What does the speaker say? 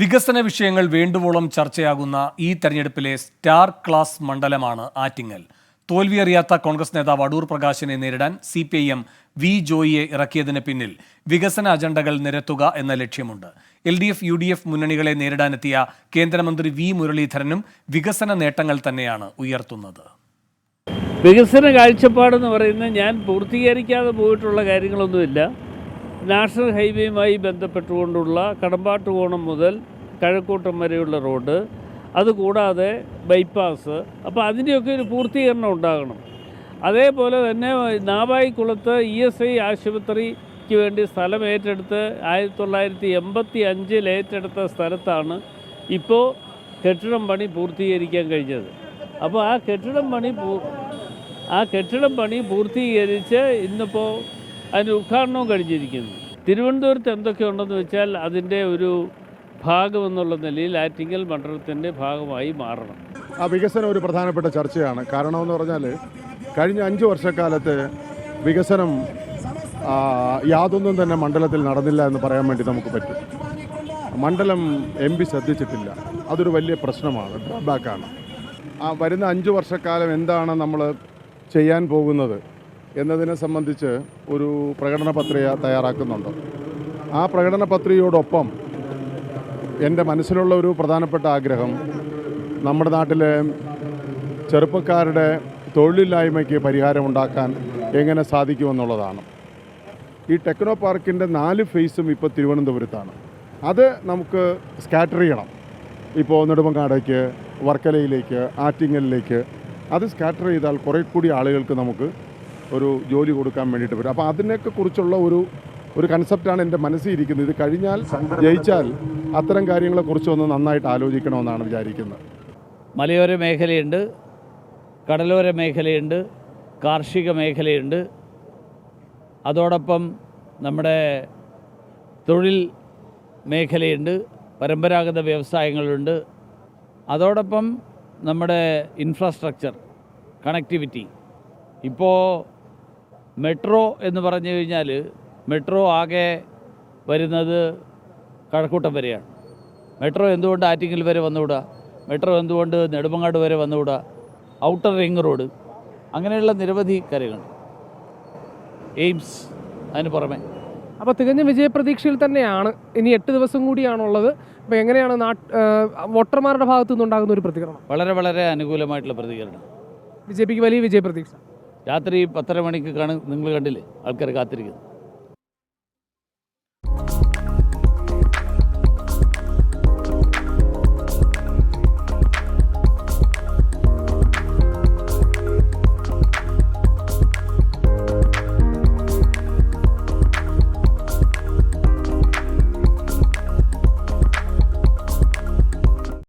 വികസന വിഷയങ്ങൾ വേണ്ടുവോളം ചർച്ചയാകുന്ന ഈ തെരഞ്ഞെടുപ്പിലെ സ്റ്റാർ ക്ലാസ് മണ്ഡലമാണ് ആറ്റിങ്ങൽ. തോൽവിയറിയാത്ത കോൺഗ്രസ് നേതാവ് അടൂർ പ്രകാശിനെ നേരിടാൻ C P I M V ജോയിയെ ഇറക്കിയതിന് പിന്നിൽ വികസന അജണ്ടകൾ നിരത്തുക എന്ന ലക്ഷ്യമുണ്ട്. L D F U D F മുന്നണികളെ നേരിടാനെത്തിയ കേന്ദ്രമന്ത്രി വി മുരളീധരനും വികസന നേട്ടങ്ങൾ തന്നെയാണ് ഉയർത്തുന്നത്. വികസന കാഴ്ചപ്പാടെന്ന് പറയുന്നത് ഞാൻ പൂർത്തീകരിക്കാതെ പോയിട്ടുള്ള കാര്യങ്ങളൊന്നുമില്ല. നാഷണൽ ഹൈവേയുമായി ബന്ധപ്പെട്ടുകൊണ്ടുള്ള കടമ്പാട്ടുകോണം മുതൽ കഴക്കൂട്ടം വരെയുള്ള റോഡ് അതുകൂടാതെ ബൈപ്പാസ്. അപ്പോൾ അതിന്റെയൊക്കെ ഒരു പൂർത്തീകരണം ഉണ്ടാകണം. അതേപോലെ തന്നെ നാവായിക്കുളത്ത് ഇ എസ് ഐ ആശുപത്രിക്ക് വേണ്ടി സ്ഥലം ഏറ്റെടുത്ത് ആയിരത്തി തൊള്ളായിരത്തി എൺപത്തി അഞ്ചിൽ ഏറ്റെടുത്ത സ്ഥലത്താണ് ഇപ്പോൾ കെട്ടിടം പണി പൂർത്തീകരിക്കാൻ കഴിഞ്ഞത്. അപ്പോൾ ആ കെട്ടിടം പണി ആ കെട്ടിടം പണി പൂർത്തീകരിച്ച് ഇന്നിപ്പോൾ അതിന് ഉദ്ഘാടനവും കഴിഞ്ഞിരിക്കുന്നു. തിരുവനന്തപുരത്ത് എന്തൊക്കെയുണ്ടെന്ന് വെച്ചാൽ അതിന്റെ ഒരു ഭാഗമെന്നുള്ള നിലയിൽ ആറ്റിങ്ങൽ മണ്ഡലത്തിന്റെ ഭാഗമായി മാറണം. ആ വികസനം ഒരു പ്രധാനപ്പെട്ട ചർച്ചയാണ്. കാരണമെന്ന് പറഞ്ഞാൽ കഴിഞ്ഞ അഞ്ച് വർഷക്കാലത്ത് വികസനം യാതൊന്നും തന്നെ മണ്ഡലത്തിൽ നടന്നില്ല എന്ന് പറയാൻ വേണ്ടി നമുക്ക് പറ്റും. മണ്ഡലം എം പി ശ്രദ്ധിച്ചിട്ടില്ല. അതൊരു വലിയ പ്രശ്നമാണ് ഡ്രോബാക്കാണ്. ആ വരുന്ന അഞ്ച് വർഷക്കാലം എന്താണ് നമ്മൾ ചെയ്യാൻ പോകുന്നത്? എന്നതിനെ സംബന്ധിച്ച് ഒരു പ്രകടന പത്രിക തയ്യാറാക്കുന്നുണ്ട്. ആ പ്രകടന പത്രികയോടൊപ്പം എന്റെ മനസ്സിലുള്ള ഒരു പ്രധാനപ്പെട്ട ആഗ്രഹം നമ്മുടെ നാട്ടിലെ ചെറുപ്പക്കാരുടെ തൊഴിലില്ലായ്മയ്ക്ക് പരിഹാരമുണ്ടാക്കാൻ എങ്ങനെ സാധിക്കുമെന്നുള്ളതാണ് ഈ ടെക്നോ പാർക്കിന്റെ നാല് ഫേസും ഇപ്പോൾ തിരുവനന്തപുരത്താണ്. അത് നമുക്ക് സ്കാറ്റർ ചെയ്യണം. ഇപ്പോൾ നെടുമങ്ങാടേക്ക് വർക്കലയിലേക്ക് ആറ്റിങ്ങലിലേക്ക് അത് സ്കാറ്റർ ചെയ്താൽ കുറേ കൂടി ആളുകൾക്ക് നമുക്ക് ഒരു ജോലി കൊടുക്കാൻ വേണ്ടിയിട്ട് വരും. അപ്പോൾ അതിനൊക്കെ കുറിച്ചുള്ള ഒരു ഒരു കൺസെപ്റ്റാണ് എന്റെ മനസ്സിൽ ഇരിക്കുന്നത്. ഇത് കഴിഞ്ഞാൽ ജയിച്ചാൽ അത്തരം കാര്യങ്ങളെക്കുറിച്ചൊന്ന് നന്നായിട്ട് ആലോചിക്കണമെന്നാണ് വിചാരിക്കുന്നത്. മലയോര മേഖലയുണ്ട് കടലോര മേഖലയുണ്ട് കാർഷിക മേഖലയുണ്ട്. അതോടൊപ്പം നമ്മുടെ തൊഴിൽ മേഖലയുണ്ട് പരമ്പരാഗത വ്യവസായങ്ങളുണ്ട്. അതോടൊപ്പം നമ്മുടെ ഇൻഫ്രാസ്ട്രക്ചർ കണക്ടിവിറ്റി ഇപ്പോൾ മെട്രോ എന്ന് പറഞ്ഞു കഴിഞ്ഞാൽ മെട്രോ ആകെ വരുന്നത് കഴക്കൂട്ടം വരെയാണ്. മെട്രോ എന്തുകൊണ്ട് ആറ്റിങ്ങൽ വരെ വന്നുകൂടാ? മെട്രോ എന്തുകൊണ്ട് നെടുമങ്ങാട് വരെ വന്നുകൂടാ? Outer ring road. അങ്ങനെയുള്ള നിരവധി കാര്യങ്ങൾ. എയിംസ് അതിന് പുറമെ. അപ്പോൾ തികഞ്ഞ വിജയപ്രതീക്ഷയിൽ തന്നെയാണ് ഇനി എട്ട് ദിവസം കൂടിയാണുള്ളത്. അപ്പോൾ എങ്ങനെയാണ് നാട്ട് വോട്ടർമാരുടെ ഭാഗത്തു നിന്നുണ്ടാകുന്ന ഒരു പ്രതികരണം? വളരെ വളരെ അനുകൂലമായിട്ടുള്ള പ്രതികരണം. ബി ജെ പിക്ക് വലിയ വിജയപ്രതീക്ഷ. രാത്രി പത്തര മണിക്ക് കാണും നിങ്ങൾ കണ്ടില്ലേ? ആൾക്കാർ കാത്തിരിക്കുന്നു